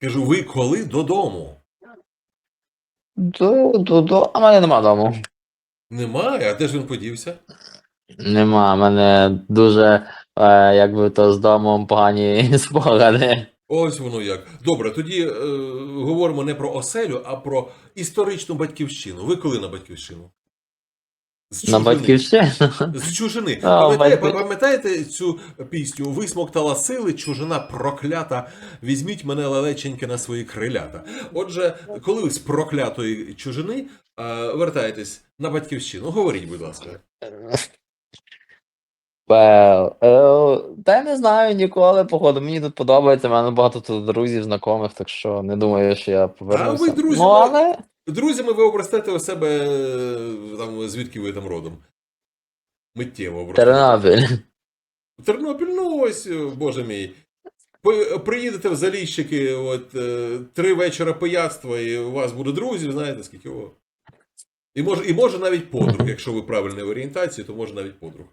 Кажу, ви коли додому? До, до, до. А мене нема дому. Немає, а де ж він подівся? Нема, в мене дуже, е, якби то з домом погані спогади. Ось воно як. Добре, тоді е, говоримо не про оселю, а про історичну батьківщину. Ви коли на батьківщину? З На батьківщину. З чужини. А, Пам'ятаєте, пам'ятаєте цю пісню Висмоктала сили, чужина проклята. Візьміть мене лелеченьки на свої крилята. Отже, коли ви з проклятої чужини е, вертаєтесь на батьківщину, говоріть, будь ласка. Well, е, та я не знаю ніколи, походу. Мені тут подобається, в мене багато тут друзів, знайомих, так що не думаю, що я повернуся. ви друзі, ну, але Друзями ви обрастете у себе е, там, звідки ви там родом. Миттєво обрастете. Тернопіль. Тернопіль, ну ось, е, боже мій. Приїдете в Заліщики, от е, три вечора пияцтва, і у вас буде друзів, знаєте, скільки о. І може, і може навіть подруг, якщо ви правильної орієнтації, то може навіть подруг.